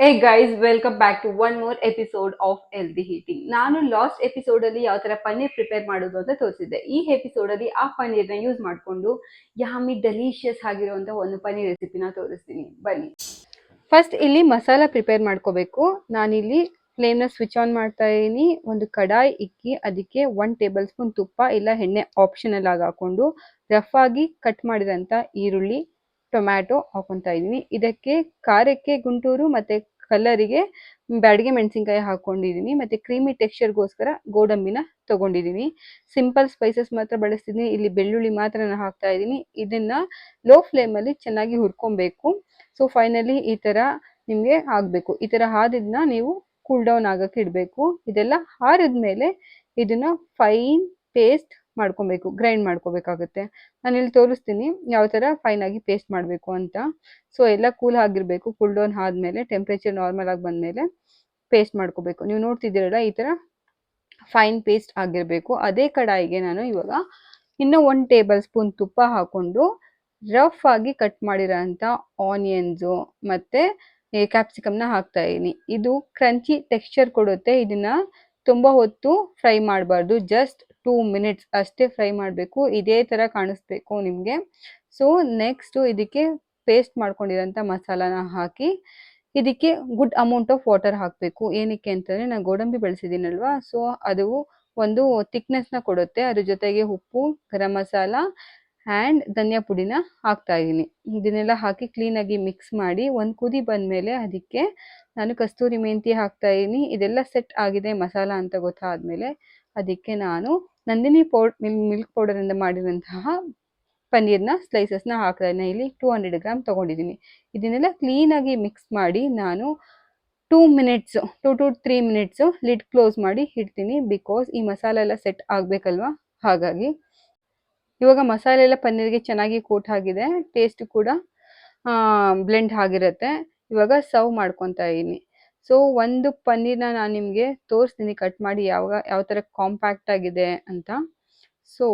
Hey guys welcome back to one more episode of healthy eating ನಾನು last episode ಅಲ್ಲಿ ಯಾವ ತರ paneer prepare ಮಾಡೋದು ಅಂತ ತೋರಿಸಿದ್ದೆ. ಈ ಎಪಿಸೋಡ್ ಅಲ್ಲಿ ಆ ಪನ್ನೀರ್ನ ಯೂಸ್ ಮಾಡಿಕೊಂಡು ಯಾಮಿ ಡೆಲಿಷಿಯಸ್ ಆಗಿರುವಂತ ಒಂದು ಪನ್ನೀರ್ ರೆಸಿಪಿನ ತೋರಿಸ್ತೀನಿ. ಬನ್ನಿ. ಫಸ್ಟ್ ಇಲ್ಲಿ ಮಸಾಲ ಪ್ರಿಪೇರ್ ಮಾಡ್ಕೋಬೇಕು. ನಾನಿಲ್ಲಿ ಫ್ಲೇಮ್ನ ಸ್ವಿಚ್ ಆನ್ ಮಾಡ್ತಾ ಇದ್ದೀನಿ. ಒಂದು ಕಡಾಯಿ ಇಕ್ಕಿ, ಅದಕ್ಕೆ ಒನ್ ಟೇಬಲ್ ಸ್ಪೂನ್ ತುಪ್ಪ, ಇಲ್ಲ ಎಣ್ಣೆ ಆಪ್ಷನಲ್ ಆಗಿ ಹಾಕೊಂಡು ರಫ್ ಆಗಿ ಕಟ್ ಮಾಡಿದಂಥ ಈರುಳ್ಳಿ ಟೊಮ್ಯಾಟೊ ಹಾಕೊತಾ ಇದ್ದೀನಿ. ಇದಕ್ಕೆ ಖಾರಕ್ಕೆ ಗುಂಟೂರು ಮತ್ತೆ ಕಲರಿಗೆ ಬ್ಯಾಡಿಗೆ ಮೆಣಸಿನ್ಕಾಯಿ ಹಾಕೊಂಡಿದ್ದೀನಿ ಮತ್ತೆ ಕ್ರೀಮಿ ಟೆಕ್ಸ್ಚರ್ಗೋಸ್ಕರ ಗೋಡಂಬಿನ ತಗೊಂಡಿದ್ದೀನಿ ಸಿಂಪಲ್ ಸ್ಪೈಸಸ್ ಮಾತ್ರ ಬಳಸ್ತಿದ್ದೀನಿ ಇಲ್ಲಿ ಬೆಳ್ಳುಳ್ಳಿ ಮಾತ್ರ ನಾನು ಹಾಕ್ತಾ ಇದ್ದೀನಿ. ಇದನ್ನ ಲೋ ಫ್ಲೇಮಲ್ಲಿ ಚೆನ್ನಾಗಿ ಹುರ್ಕೊಬೇಕು. ಸೊ, ಫೈನಲಿ ಈ ತರ ನಿಮಗೆ ಆಗಬೇಕು. ಈ ತರ ಹಾದಿದ್ನ ನೀವು ಕೂಲ್ ಡೌನ್ ಆಗಕ್ಕೆ ಇಡಬೇಕು. ಇದೆಲ್ಲ ಹಾರಿದ್ಮೇಲೆ ಇದನ್ನ ಫೈನ್ ಪೇಸ್ಟ್ ಮಾಡ್ಕೊಬೇಕು ಗ್ರೈಂಡ್ ಮಾಡ್ಕೋಬೇಕಾಗುತ್ತೆ. ನಾನು ಇಲ್ಲಿ ತೋರಿಸ್ತೀನಿ ಯಾವ ಥರ ಆಗಿ ಪೇಸ್ಟ್ ಮಾಡಬೇಕು ಅಂತ. ಸೊ ಎಲ್ಲ ಕೂಲ್ ಆಗಿರಬೇಕು ಕೂಲ್ ಡೌನ್ ಆದಮೇಲೆ ಟೆಂಪ್ರೇಚರ್ ನಾರ್ಮಲ್ ಆಗಿ ಬಂದಮೇಲೆ ಪೇಸ್ಟ್ ಮಾಡ್ಕೋಬೇಕು. ನೀವು ನೋಡ್ತಿದ್ದೀರಲ್ಲ, ಈ ಥರ ಫೈನ್ ಪೇಸ್ಟ್ ಆಗಿರಬೇಕು. ಅದೇ ಕಡಾಯಿಗೆ ನಾನು ಇವಾಗ ಇನ್ನೂ ಒಂದು ಟೇಬಲ್ ಸ್ಪೂನ್ ತುಪ್ಪ ಹಾಕೊಂಡು ರಫ್ ಆಗಿ ಕಟ್ ಮಾಡಿರೋ ಅಂಥ ಆನಿಯನ್ಸು ಮತ್ತು ಕ್ಯಾಪ್ಸಿಕಮ್ನ ಹಾಕ್ತಾ ಇದ್ದೀನಿ. ಇದು ಕ್ರಂಚಿ ಟೆಕ್ಸ್ಚರ್ ಕೊಡುತ್ತೆ. ಇದನ್ನ ತುಂಬ ಹೊತ್ತು ಫ್ರೈ ಮಾಡಬಾರ್ದು. ಜಸ್ಟ್ ಟೂ ಮಿನಿಟ್ಸ್ ಅಷ್ಟೇ ಫ್ರೈ ಮಾಡಬೇಕು, ಇದೇ ಥರ ಕಾಣಿಸ್ಬೇಕು ನಿಮಗೆ. ಸೊ, ನೆಕ್ಸ್ಟು ಇದಕ್ಕೆ ಪೇಸ್ಟ್ ಮಾಡ್ಕೊಂಡಿರೋಂಥ ಮಸಾಲಾನ ಹಾಕಿ, ಇದಕ್ಕೆ ಗುಡ್ ಅಮೌಂಟ್ ಆಫ್ ವಾಟರ್ ಹಾಕಬೇಕು. ಏನಕ್ಕೆ ಅಂತಂದರೆ, ನಾನು ಗೋಡಂಬಿ ಬೆಳೆಸಿದ್ದೀನಲ್ವಾ, ಸೊ ಅದು ಒಂದು ಥಿಕ್ನೆಸ್ನ ಕೊಡುತ್ತೆ. ಅದ್ರ ಜೊತೆಗೆ ಉಪ್ಪು, ಗರಂ ಮಸಾಲ, ಆ್ಯಂಡ್ ಧನಿಯಾ ಪುಡಿನ ಹಾಕ್ತಾ ಇದ್ದೀನಿ. ಇದನ್ನೆಲ್ಲ ಹಾಕಿ ಕ್ಲೀನಾಗಿ ಮಿಕ್ಸ್ ಮಾಡಿ, ಒಂದು ಕುದಿ ಬಂದಮೇಲೆ ಅದಕ್ಕೆ ನಾನು ಕಸ್ತೂರಿ ಮೆಂತಿ ಹಾಕ್ತಾ ಇದ್ದೀನಿ. ಇದೆಲ್ಲ ಸೆಟ್ ಆಗಿದೆ ಮಸಾಲ ಅಂತ ಗೊತ್ತಾದಮೇಲೆ, ಅದಕ್ಕೆ ನಾನು ನಂದಿನಿ ಪೌಡ್ ಮಿಲ್ಕ್ ಪೌಡರಿಂದ ಮಾಡಿರುವಂತಹ ಪನ್ನೀರ್ನ ಸ್ಲೈಸಸ್ನ ಇದ್ದೀನಿ ಇಲ್ಲಿ ಟೂ ಹಂಡ್ರೆಡ್ ಗ್ರಾಮ್ ತಗೊಂಡಿದ್ದೀನಿ ಇದನ್ನೆಲ್ಲ ಕ್ಲೀನಾಗಿ ಮಿಕ್ಸ್ ಮಾಡಿ ನಾನು two minutes two two three minutes lid close ಮಾಡಿ ಇಡ್ತೀನಿ ಬಿಕಾಸ್ ಈ ಮಸಾಲೆ ಎಲ್ಲ ಸೆಟ್ ಆಗಬೇಕಲ್ವಾ? ಹಾಗಾಗಿ. ಇವಾಗ ಮಸಾಲೆ ಎಲ್ಲ ಪನ್ನೀರ್ಗೆ ಚೆನ್ನಾಗಿ ಕೋಟ್ ಆಗಿದೆ ಟೇಸ್ಟ್ ಕೂಡ ಬ್ಲೆಂಡ್ ಆಗಿರುತ್ತೆ. ಇವಾಗ ಸರ್ವ್ ಮಾಡ್ಕೊತಾ ಇದ್ದೀನಿ ಸೊ ಒಂದು ಪನ್ನೀರ್ನ ನಾನು ನಿಮಗೆ ತೋರಿಸ್ತೀನಿ ಕಟ್ ಮಾಡಿ ಯಾವಾಗ, ಯಾವ ಥರ ಕಾಂಪ್ಯಾಕ್ಟ್ ಆಗಿದೆ ಅಂತ. ಸೊ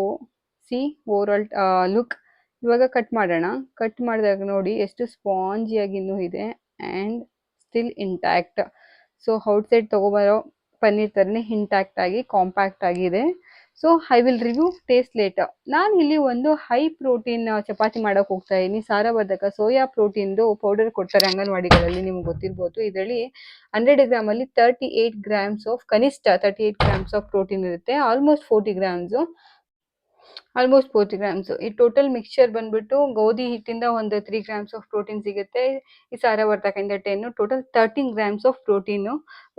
ಸಿ ಓವರಾಲ್ ಲುಕ್ ಇವಾಗ ಕಟ್ ಮಾಡೋಣ. ಕಟ್ ಮಾಡಿದಾಗ ನೋಡಿ ಎಷ್ಟು ಸ್ಪಾಂಜಿಯಾಗಿ ಇನ್ನೂ ಇದೆ and still intact so outside ತೊಗೊಬರೋ paneer ಥರನೇ ಇಂಟ್ಯಾಕ್ಟ್ ಆಗಿ ಕಾಂಪ್ಯಾಕ್ಟ್ ಆಗಿದೆ so I will review taste late ನಾನು ಇಲ್ಲಿ ಒಂದು ಹೈ ಪ್ರೋಟೀನ್ ಚಪಾತಿ ಮಾಡೋಕೆ ಹೋಗ್ತಾ ಇದ್ದೀನಿ ಸಾರವರ್ಧಕ ಸೋಯಾ ಪ್ರೋಟೀನ್ದು ಪೌಡರ್ ಕೊಡ್ತಾರೆ ಅಂಗನವಾಡಿಗಳಲ್ಲಿ, ನಿಮ್ಗೆ ಗೊತ್ತಿರ್ಬೋದು. ಇದರಲ್ಲಿ ಹಂಡ್ರೆಡ್ ಗ್ರಾಮಲ್ಲಿ ತರ್ಟಿ ಏಯ್ಟ್ ಗ್ರಾಮ್ಸ್ ಆಫ್ ಕನಿಷ್ಠ thirty eight grams of protein ಇರುತ್ತೆ. Almost forty grams almost forty grams ಈ ಟೋಟಲ್ ಮಿಕ್ಸ್ಚರ್ ಬಂದ್ಬಿಟ್ಟು ಗೋಧಿ ಹಿಟ್ಟಿಂದ ಒಂದು ತ್ರೀ ಗ್ರಾಮ್ಸ್ ಆಫ್ ಪ್ರೋಟೀನ್ ಸಿಗುತ್ತೆ. ಈ ಸಾರವರ್ಧಕದಿಂದ ten total thirteen grams of protein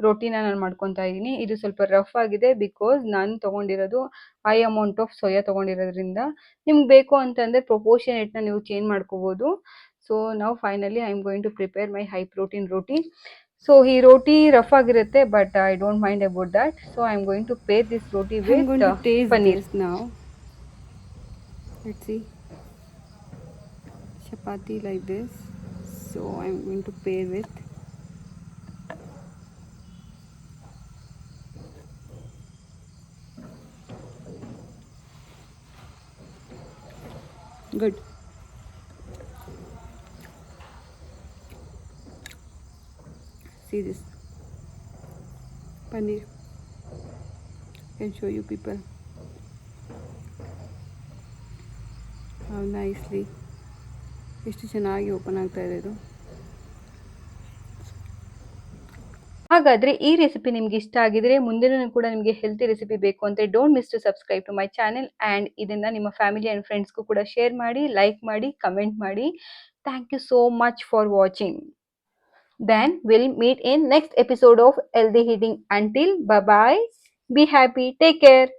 ರೋಟಿನ ನಾನು ಮಾಡ್ಕೊತಾ ಇದ್ದೀನಿ ಇದು ಸ್ವಲ್ಪ ರಫ್ ಆಗಿದೆ ಬಿಕಾಸ್ ನಾನು ತೊಗೊಂಡಿರೋದು ಹೈ ಅಮೌಂಟ್ ಆಫ್ ಸೋಯಾ ತೊಗೊಂಡಿರೋದ್ರಿಂದ. ನಿಮ್ಗೆ ಬೇಕು ಅಂತಂದರೆ ಪ್ರೊಪೋರ್ಷನೇಟ್ನ ನೀವು ಚೇಂಜ್ ಮಾಡ್ಕೋಬೋದು. ಸೊ ನಾವು finally I am going to prepare my high protein roti so ಈ ರೋಟಿ ರಫ್ ಆಗಿರುತ್ತೆ but I don't mind about that so I am going to pair this roti with paneer ನಾವು let's see. Chapati like this. So i'm going to pair with good. See this. Paneer. Can show you people nicely. ಎಷ್ಟು ಚೆನ್ನಾಗಿ open ಆಗ್ತಾ ಇದೆ ಇದು. ಹಾಗಾದರೆ ಈ recipe ನಿಮ್ಗೆ ಇಷ್ಟ ಆಗಿದ್ರೆ ಮುಂದಿನ ಕೂಡ ನಿಮಗೆ ಹೆಲ್ತಿ ರೆಸಿಪಿ ಬೇಕು ಅಂತ don't miss to subscribe to my channel and ಇದನ್ನು ನಿಮ್ಮ ಫ್ಯಾಮಿಲಿ ಆ್ಯಂಡ್ ಫ್ರೆಂಡ್ಸ್ಗೂ ಕೂಡ ಶೇರ್ ಮಾಡಿ ಲೈಕ್ ಮಾಡಿ ಕಮೆಂಟ್ ಮಾಡಿ. Thank you so much for watching then will meet in next episode of healthy eating until bye be happy take care